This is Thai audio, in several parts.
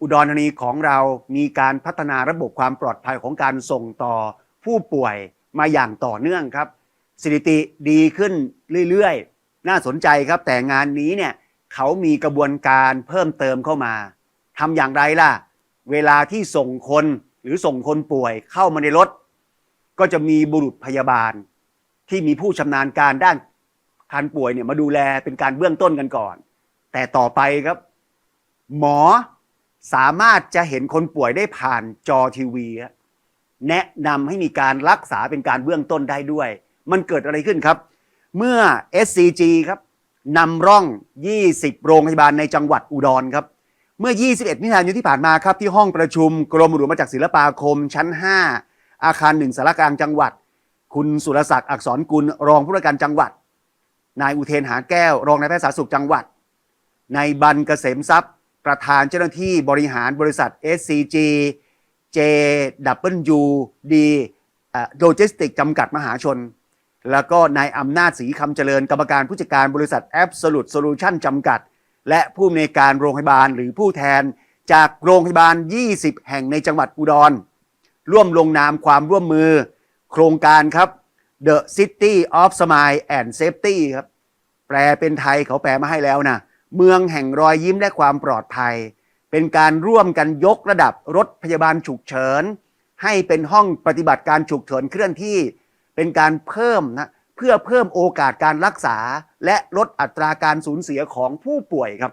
อุดรธานีของเรามีการพัฒนาระบบความปลอดภัยของการส่งต่อผู้ป่วยมาอย่างต่อเนื่องครับสถิติดีขึ้นเรื่อยๆ น่าสนใจครับแต่งานนี้เนี่ยเขามีกระบวนการเพิ่มเติมเข้ามาทำอย่างไรล่ะ เวลาที่ส่งคนหรือส่งคนป่วยเข้ามาในรถ ก็จะมีบุรุษพยาบาล ที่มีผู้ชำนาญการด้านการป่วยเนี่ยมาดูแลเป็นการเบื้องต้นกันก่อน แต่ต่อไปครับ หมอ สามารถจะเห็นคนป่วยได้ผ่านจอทีวีแนะนำให้มีการรักษาเป็นการเบื้องต้นได้ด้วย มันเกิดอะไรขึ้นครับ เมื่อ SCG ครับนำร่อง 20 โรงพยาบาลในจังหวัดอุดรครับ เมื่อ 21 มิถุนายนที่ผ่านมาครับ ที่ห้องประชุมกรมหลวงมาจากศิลปาคมชั้น 5 อาคารหนึ่งสารกลางจังหวัด คุณสุรศักดิ์อักษรกุลรองผู้ว่าการจังหวัด นายอุเทนหาแก้ว รองนายแพทย์สาธารณสุขจังหวัด นายบันเกษมทรัพย์ ประธานเจ้าหน้าที่บริหารบริษัท SCG JWD โลจิสติกจำกัดมหาชน แล้วก็นายอำนาจศรีคำเจริญกรรมการผู้จัดการบริษัท Absolute Solution จำกัด และผู้อำนวยการโรงพยาบาลหรือผู้แทนจากโรงพยาบาล 20 แห่งในจังหวัดอุดร ร่วมลงนามความร่วมมือ โครงการครับ The City of Smile and Safety ครับ แปลเป็นไทยเขาแปลมาให้แล้วนะ เมืองแห่งรอยยิ้มและความปลอดภัย เป็นการร่วมกันยกระดับรถพยาบาลฉุกเฉิน ให้เป็นห้องปฏิบัติการฉุกเฉินเคลื่อนที่ เป็นการเพิ่มนะเพื่อเพิ่มโอกาสการรักษา และลดอัตราการสูญเสียของผู้ป่วยครับ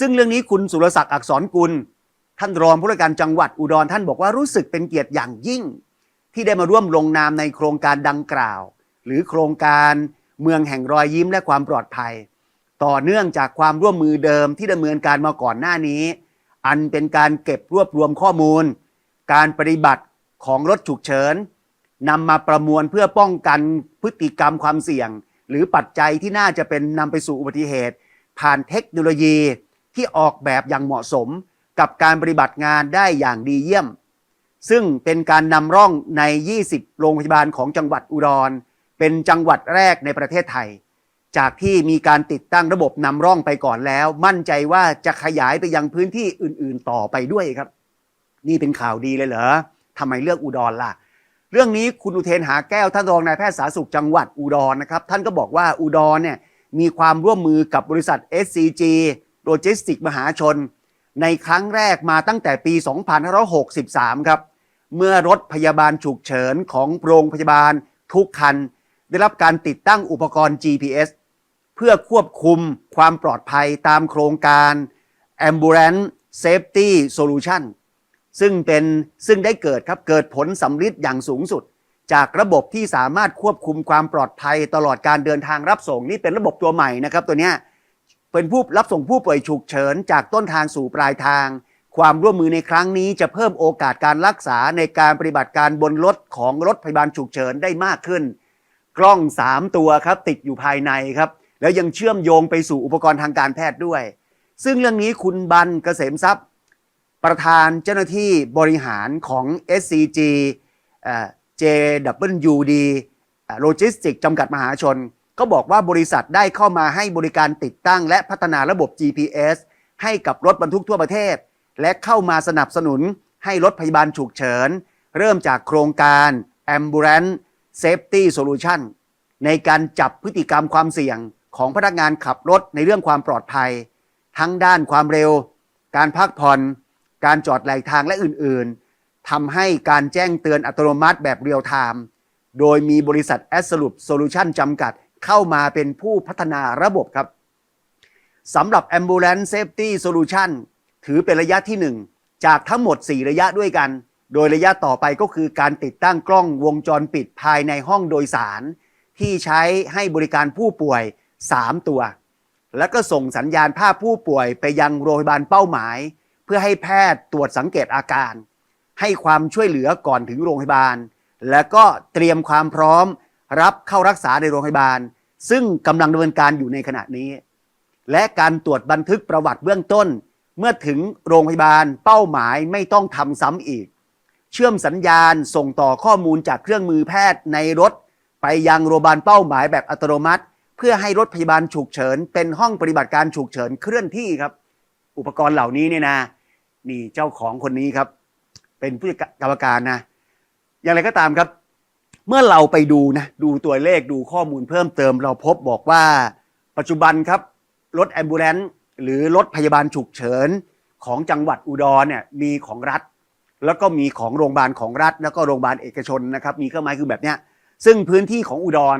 ซึ่งเรื่องนี้คุณสุรศักดิ์อักษรกุล ท่านรองผู้ว่าการจังหวัดอุดรท่านบอกว่ารู้สึกเป็นเกียรติอย่างยิ่ง ที่ได้มาร่วมลงนามในโครงการดังกล่าว หรือโครงการเมืองแห่งรอยยิ้มและความปลอดภัย ต่อเนื่องจากความร่วมมือเดิมที่ดำเนินการมาก่อนหน้านี้ อันเป็นการเก็บรวบรวมข้อมูล การปฏิบัติของรถฉุกเฉินนำมาประมวลเพื่อป้องกันพฤติกรรมความเสี่ยง หรือปัจจัยที่น่าจะเป็นนำไปสู่อุบัติเหตุ ผ่านเทคโนโลยีที่ออกแบบอย่างเหมาะสมกับการปฏิบัติงานได้อย่างดีเยี่ยม ซึ่งเป็นการนำร่องใน 20 โรงพยาบาลของจังหวัดอุดร เป็นจังหวัดแรกในประเทศไทย จากที่มีการติดตั้งระบบนำร่องไปก่อนแล้ว มั่นใจว่าจะขยายไปยังพื้นที่อื่น ๆ ต่อไปด้วยครับ นี่เป็นข่าวดีเลยเหรอทำไมเลือกอุดรล่ะ เรื่องนี้คุณอุเทนหาแก้วท่านรองนายแพทย์สาธารณสุขจังหวัดอุดรนะครับ ท่านก็บอกว่าอุดรเนี่ยมีความร่วมมือกับบริษัท SCG โลจิสติกมหาชน ในครั้งแรกมาตั้งแต่ปี 2563 ครับ เมื่อรถพยาบาลฉุกเฉินของโรงพยาบาลทุกคัน ได้รับการติดตั้งอุปกรณ์ GPS เพื่อควบคุมความปลอดภัยตามโครงการ Ambulance Safety Solution ซึ่งเป็นซึ่งได้เกิดครับเกิดผลสำลิดอย่างสูงสุด จากระบบที่สามารถควบคุมความปลอดภัยตลอดการเดินทางรับส่งนี่เป็นระบบตัวใหม่นะครับตัวเนี้ยเป็นผู้รับส่งผู้ป่วยฉุกเฉิน จากต้นทางสู่ปลายทาง ความร่วมมือในครั้งนี้จะเพิ่มโอกาสการรักษาในการปฏิบัติการบนรถของรถพยาบาลฉุกเฉินได้มากขึ้น กล้อง 3 ตัวครับติดอยู่ภายในครับ แล้วยังเชื่อมโยงไปสู่อุปกรณ์ทางการแพทย์ด้วย ซึ่งเรื่องนี้คุณบันเกษมทรัพย์ ประธานเจ้าหน้าที่บริหารของ SCG เอ่อ JWD โลจิสติกจำกัดมหาชน ก็บอกว่าบริษัทได้เข้ามาให้บริการติดตั้ง และพัฒนาระบบ GPS ให้กับรถบรรทุกทั่วประเทศ และเข้ามาสนับสนุนให้รถพยาบาลฉุกเฉิน เริ่มจากโครงการ Ambulance Safety Solution ในการจับพฤติกรรมความเสี่ยง ของพนักงานขับรถในเรื่องความปลอดภัย ทั้งด้านความเร็ว การพักผ่อน การจอดไหลทางและอื่นๆทำให้การแจ้งเตือนอัตโนมัติแบบเรียลไทม์โดยมีบริษัท Absolute Solution จำกัดเข้ามาเป็นผู้พัฒนาระบบครับสำหรับ Ambulance Safety Solution ถือเป็นระยะที่ 1 จากทั้งหมด 4 ระยะด้วยกัน โดยระยะต่อไปก็คือการติดตั้งกล้องวงจรปิดภายในห้องโดยสาร ที่ใช้ให้บริการผู้ป่วย 3 ตัว แล้วก็ส่งสัญญาณภาพผู้ป่วยไปยังโรงพยาบาลเป้าหมาย เพื่อให้แพทย์ตรวจสังเกตอาการ ให้ความช่วยเหลือก่อนถึงโรงพยาบาล แล้วก็เตรียมความพร้อมรับเข้ารักษาในโรงพยาบาล ซึ่งกำลังดำเนินการอยู่ในขณะนี้ และการตรวจบันทึกประวัติเบื้องต้น เมื่อถึงโรงพยาบาลเป้าหมายไม่ต้องทำซ้ำอีก เชื่อมสัญญาณส่งต่อข้อมูลจากเครื่องมือแพทย์ในรถ ไปยังโรงพยาบาลเป้าหมายแบบอัตโนมัติ พื่อให้รถพยาบาลฉุกเฉิน เป็นห้องปฏิบัติการฉุกเฉินเคลื่อนที่ครับ อุปกรณ์เหล่านี้เนี่ยนะนี่เจ้าของคนนี้ครับ เป็นผู้จัดการรมการนะ อย่างไรก็ตามครับ เมื่อเราไปดูนะดูตัวเลขดูข้อมูลเพิ่มเติม เราพบบอกว่าปัจจุบันครับ รถแอมบูเลนหรือรถพยาบาลฉุกเฉินของจังหวัดอุดรเนี่ยมีของรัฐ แล้วก็มีของโรงพยาบาลของรัฐ แล้วก็โรงพยาบาลเอกชนนะครับ มีเครื่องไม้คือแบบเนี้ยซึ่งพื้นที่ของอุดร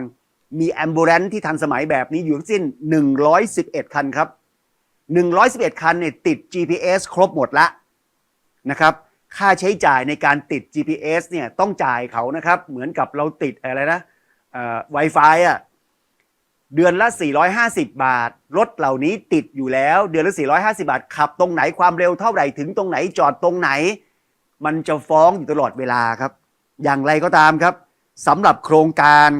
มีแอมบูเลนที่ทันสมัยแบบนี้อยู่ทั้งสิ้น 111 คันครับ 111 คันเนี่ยติด GPS ครบหมดละนะครับค่าใช้จ่ายในการติด GPS เนี่ยต้องจ่ายเขานะครับ เหมือนกับเราติดอะไรนะเอ่อ Wi-Fi อะเดือนละ 450 บาท รถเหล่านี้ติดอยู่แล้ว เดือนละ 450 บาท ขับตรงไหนความเร็วเท่าไหร่ถึงตรงไหนจอดตรงไหน มันจะฟ้องอยู่ตลอดเวลาครับ อย่างไรก็ตามครับสำหรับโครงการ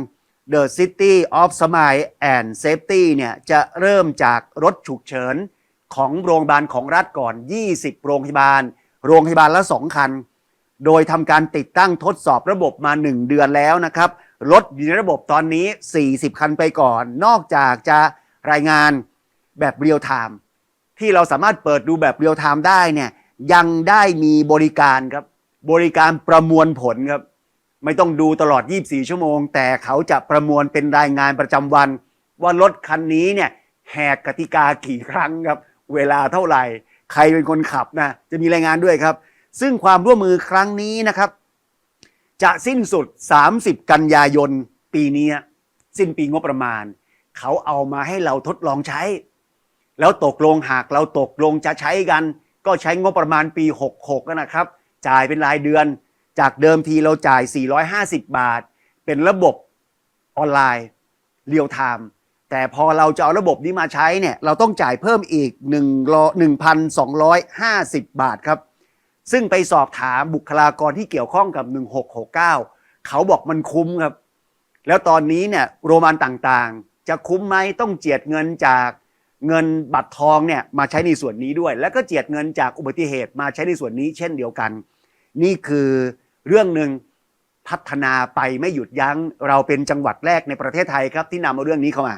The City of Smile and Safety เนี่ยจะเริ่มจากรถฉุกเฉินของโรงพยาบาลของรัฐก่อน 20 โรงพยาบาล โรงพยาบาลละ 2 คัน โดยทำการติดตั้งทดสอบระบบมา 1 เดือนแล้วนะครับ รถอยู่ในระบบตอนนี้ 40 คันไปก่อน นอกจากจะรายงานแบบเรียลไทม์ที่เราสามารถเปิดดูแบบเรียลไทม์ได้เนี่ยยังได้มีบริการครับ บริการประมวลผลครับ ไม่ต้องดูตลอด 24 ชั่วโมง แต่เขาจะประมวลเป็นรายงานประจำวัน ว่ารถคันนี้เนี่ยแหกกติกากี่ครั้งครับ เวลาเท่าไหร่ ใครเป็นคนขับนะจะมีรายงานด้วยครับ ซึ่งความร่วมมือครั้งนี้นะครับ จะสิ้นสุด 30 กันยายนปีนี้ สิ้นปีงบประมาณ เขาเอามาให้เราทดลองใช้ แล้วตกลงหากเราตกลงจะใช้กัน ก็ใช้งบประมาณปี 66นะครับ จ่ายเป็นรายเดือน จากเดิมทีเราจ่าย 450 บาท เป็นระบบออนไลน์เรียลไทม์แต่พอเราจะเอาระบบนี้มาใช้เนี่ยเราต้องจ่ายเพิ่มอีก1 1,250 บาทครับ ซึ่งไปสอบถามบุคลากรที่เกี่ยวข้องกับ 1669 เขาบอกมันคุ้มครับ แล้วตอนนี้เนี่ยโรมันต่างๆ จะคุ้มไหมต้องเจียดเงินจากเงินบัตรทองเนี่ยมาใช้ในส่วนนี้ด้วย แล้วก็เจียดเงินจากอุบัติเหตุมาใช้ในส่วนนี้เช่นเดียวกัน นี่คือ เรื่องหนึ่งพัฒนาไปไม่หยุดยัง้ง เราเป็นจังหวัดแรกในประเทศไทยครับที่นำเอาเรื่องนี้เข้ามา